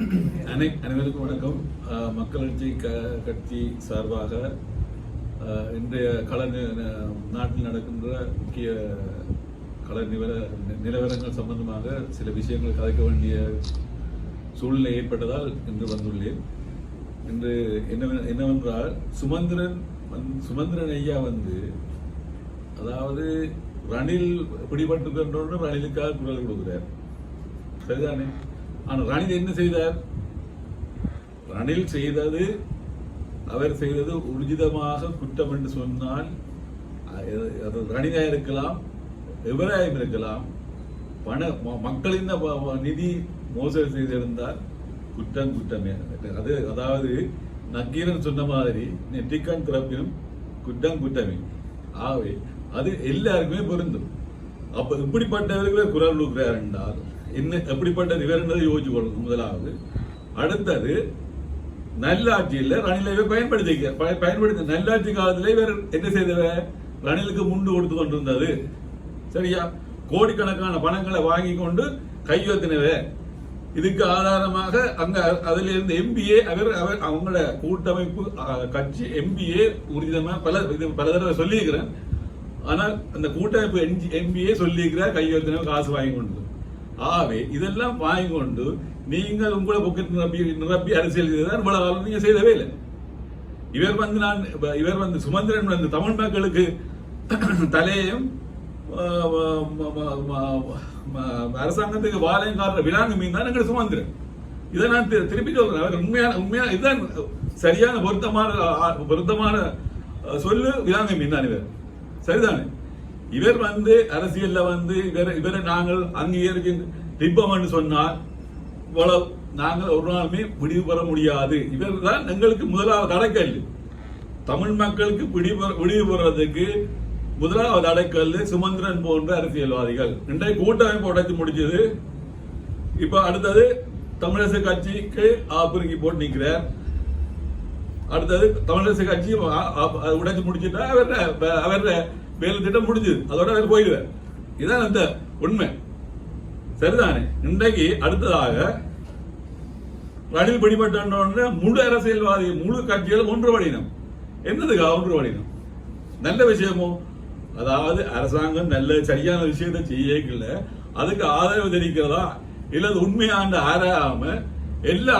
அனை அனைவருக்கும் வணக்கம். மக்கள் கட்சி க- கட்சி சார்பாக இன்றைய கள நி- ந- நாட்டில் நடக்கின்ற முக்கிய கள நிவர நிலவரங்கள் சம்பந்தமாக சில விஷயங்கள் கதைக்க வேண்டிய சூழ்நிலை ஏற்பட்டதால் இன்று வந்துள்ளேன். இன்று என்ன என்னவென்றால் சுமந்திரன் வந் சுமந்திரன் ஐயா வந்து அதாவது ரணில் பிடிபட்டு ரணிலுக்காக குரல் கொடுக்குறார். சரிதானே? ஆனால் ரணில் என்ன செய்தார்? ரணில் செய்தது அவர் செய்தது உர்ஜிதமாக குற்றம் என்று சொன்னால் அது- அது இருக்கலாம் எவராயும் இருக்கலாம் பண ம- மக்களின் நிதி மோசடி செய்திருந்தால் குற்றம் குற்றமே அது அதாவது நக்கீரன் சொன்ன மாதிரி நெட்டிக்கான் திறப்பினும் குற்றம் குற்றமே. ஆகவே அது எல்லாருக்குமே பொருந்தும். அப்ப இப்படிப்பட்டவர்களே குரல் கொடுக்கிறார் என்றால் என்ன எப்படிப்பட்ட இவர் என்பதை யோசிச்சு கொள்ளணும் முதலாவது. அடுத்தது நல்லாட்சியில் ரணிலை பயன்படுத்தி பயன்படுத்தி நல்லாட்சி காலத்தில் இவர் என்ன செய்தவ? ரணிலுக்கு முண்டு கொடுத்து கொண்டிருந்தது. சரியா? கோடிக்கணக்கான பணங்களை வாங்கி கொண்டு கையெழுத்தினவே இதுக்கு ஆதாரமாக அங்க அதுல இருந்த எம்பிஏ அவர் அவர் அவங்களோட கூட்டமைப்பு கட்சி எம்பிஏ உறுதிதமா பல இது பல தடவை சொல்லியிருக்கிறேன் ஆனால் அந்த கூட்டமைப்பு எம்பிஏ சொல்லியிருக்கிறார் கையெழுத்தின காசு வாங்கி கொண்டு. ஆகவே இதெல்லாம் வாங்கி கொண்டு நீங்கள் உங்களை பொக்கெட் நிரப்பி நிரப்பி அரசியல் செய்ததான் இவ்வளவு காலம் நீங்க செய்தவே இல்லை. இவர் வந்து நான் இவர் வந்து சுமந்திரன் வந்து தமிழ் மக்களுக்கு தலையையும் அரசாங்கத்துக்கு வாழையும் காட்டுற விலாங்கு மீன் தான் எங்களுக்கு சுமந்திரன். இதை நான் திருப்பி சொல்றேன். அவர் உண்மையான உண்மையான இதுதான் சரியான பொருத்தமான பொருத்தமான சொல்லு விலாங்கு மீன் தான் இவர். சரிதானே? இவர் வந்து அரசியல்ல வந்து இவர் இவரை நாங்கள் அங்கீகரிக்க என்று சொன்னால் இவ்வளவு நாங்கள் ஒரு நாளுமே முடிவு பெற முடியாது. இவர் தான் எங்களுக்கு முதலாவது அடைக்கல். தமிழ் மக்களுக்கு பிடி முடிவு பெறதுக்கு முதலாவது அடைக்கல் சுமந்திரன் போன்ற அரசியல்வாதிகள். இன்றைய கூட்டமைப்பு உடைத்து முடிச்சது. இப்ப அடுத்தது தமிழரசு கட்சிக்கு ஆப்பிரிக்கி போட்டு நிற்கிறார் அடுத்தது தமிழரசு கட்சியும் உடைச்சு முடிச்சுட்டா அவர அவர வேலை திட்டம் முடிஞ்சது அதோட அவர் போயிடுவார். இதான் அந்த உண்மை. சரிதானே? இன்றைக்கு அடுத்ததாக ரணில் பிடிபட்ட முழு அரசியல்வாதி முழு கட்சிகளும் ஒன்றுபடினம். என்னதுக்கா ஒன்றுபடினம்? நல்ல விஷயமோ? அதாவது அரசாங்கம் நல்ல சரியான விஷயத்தை செய்யல அதுக்கு ஆதரவு தெரிவிக்கிறதா? இல்லது உண்மையாண்டு ஆராயாம எல்லா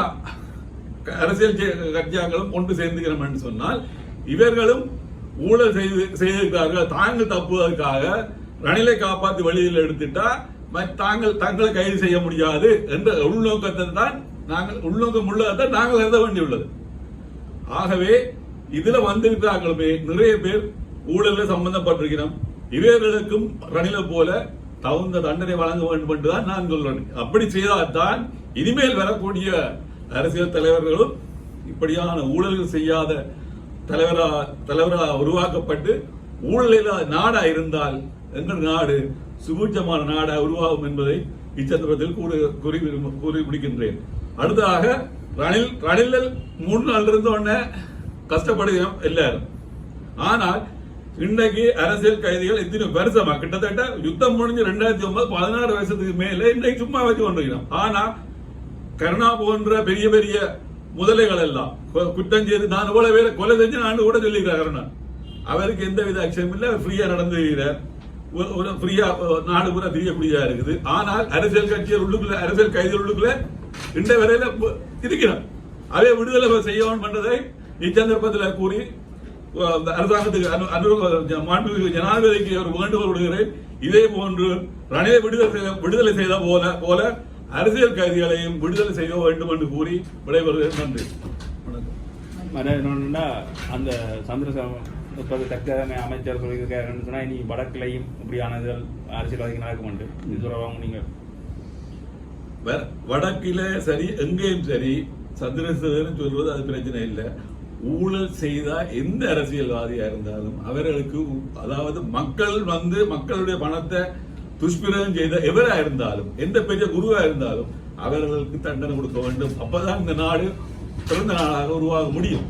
அரசியல் கட்சியாங்களும் ஒன்று சேர்ந்துக்கிறோம் என்று சொன்னால் இவர்களும் ஊழல் செய்து செய்திருக்கிறார்கள். தாங்கள் தப்புவதற்காக ரணிலை காப்பாற்றி வெளியில் எடுத்துட்டா தாங்கள் தங்களை கைது செய்ய முடியாது என்ற உள்நோக்கத்தை தான் நாங்கள் உள்நோக்கம் உள்ளதை நாங்கள் எழுத வேண்டியுள்ளது. ஆகவே இதுல வந்திருக்கிறார்களுமே நிறைய பேர் ஊழலில் சம்பந்தப்பட்டிருக்கிறோம். இவர்களுக்கும் ரணில போல தகுந்த தண்டனை வழங்க வேண்டும் என்றுதான் நான் சொல்றேன் அப்படி செய்தால்தான் இனிமேல் வரக்கூடிய அரசியல் தலைவர்களும் இப்படியான ஊழல்கள் செய்யாத தலைவரா தலைவரா உருவாக்கப்பட்டு ஊழல் நாடா இருந்தால் எங்கள் நாடு சுபூஜமான நாடா உருவாகும் என்பதை இச்சந்தர்ப்பத்தில் கூறி கூறி முடிக்கின்றேன். அடுத்ததாக ரணில் ரணிலில் மூணு நாள் இருந்த உடனே கஷ்டப்படுகிறோம் எல்லாரும். ஆனால் இன்றைக்கு அரசியல் கைதிகள் எத்தனை வருஷமா கிட்டத்தட்ட யுத்தம் முடிஞ்சு ரெண்டாயிரத்தி ஒன்பது பதினாறு வருஷத்துக்கு மேல இன்றைக்கு சும்மா வச்சு கொண்டிருக்கிறோம். ஆனா கருணா போன்ற பெரிய பெரிய முதலைகள் எல்லாம். கு- குற்றம் செய்து நான் இவ்வளவு பேரை கொலை செஞ்சு நான் கூட சொல்லிக்கிறேன் கருணா. அவருக்கு எந்த வித அக்ஷனும் இல்லை ஃப்ரீயா நடந்து ஒரு- ஒரு ஃப்ரீயா நாடு பூரா தெரியக்கூடியதா இருக்குது. ஆனால் அரசியல் கட்சியர் உள்ளுக்குள்ள அரசியல் கைதிகள் உள்ளுக்குள்ள இந்த வரையில பு- இருக்கிறார் அதை விடுதலை செய்யணும் பண்றதை இச்சந்தர்ப்பத்தில் கூறி அரசாங்கத்துக்கு அனு- மாண்புமிகு ஜனாதிபதிக்கு ஒரு வேண்டுகோள் விடுகிறேன். இதே போன்று ரணிலை விடுதலை விடுதலை செய்த போல போல அரசியல் கைதிகளையும் விடுதலை செய்ய வேண்டும் என்று கூறி விடைபெறுகிறேன் நன்றி. என்னன்னா அந்த இப்போது தற்காலிக அமைச்சர் சொல்லியிருக்காருன்னு சொன்னா இனி வடக்கிலையும் இப்படியானதுகள் அரசியல்வாதிகள் நடக்கும் உண்டு இது சொல்லுவாங்க நீங்க வ- வடக்கில சரி எங்கேயும் சரி சந்திரசேகரன் சொல்வது அது பிரச்சனை இல்லை. ஊழல் செய்தா எந்த அரசியல்வாதியா இருந்தாலும் அவர்களுக்கு அதாவது மக்கள் வந்து மக்களுடைய பணத்தை துஷ்பிரயோகம் செய்த எவரா இருந்தாலும் எந்த பெரிய குருவா இருந்தாலும் அவர்களுக்கு தண்டனை கொடுக்க வேண்டும். அப்பதான் இந்த நாடு பிறந்த நாடாக உருவாக முடியும்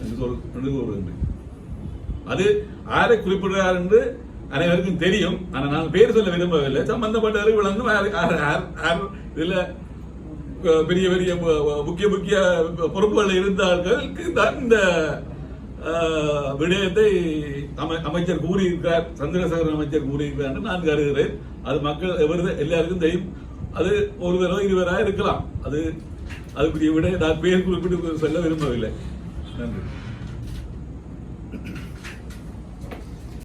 என்று சொல் என்று கூறுகின்றேன் அது யாரை குறிப்பிடுறார் என்று அனைவருக்கும் தெரியும். ஆனால் நான் பேர் சொல்ல விரும்பவில்லை. சம்பந்தப்பட்டவர்கள் விளங்கும் இதில் பெரிய பெரிய முக்கிய முக்கிய பொறுப்புகள் இருந்தார்களுக்கு தான் இந்த விடயத்தை அமை- அமைச்சர் கூறியிருக்கிறார் சந்திரசேகரன் அமைச்சர் கூறியிருக்கிறார் என்று நான் கருதுகிறேன். அது மக்கள் எவரு எல்லாருக்கும் தெரியும். அது ஒருவரோ இருவராக இருக்கலாம். அது அதுக்குரிய விட நான் பேர் குறிப்பிட்டு சொல்ல விரும்பவில்லை. நன்றி.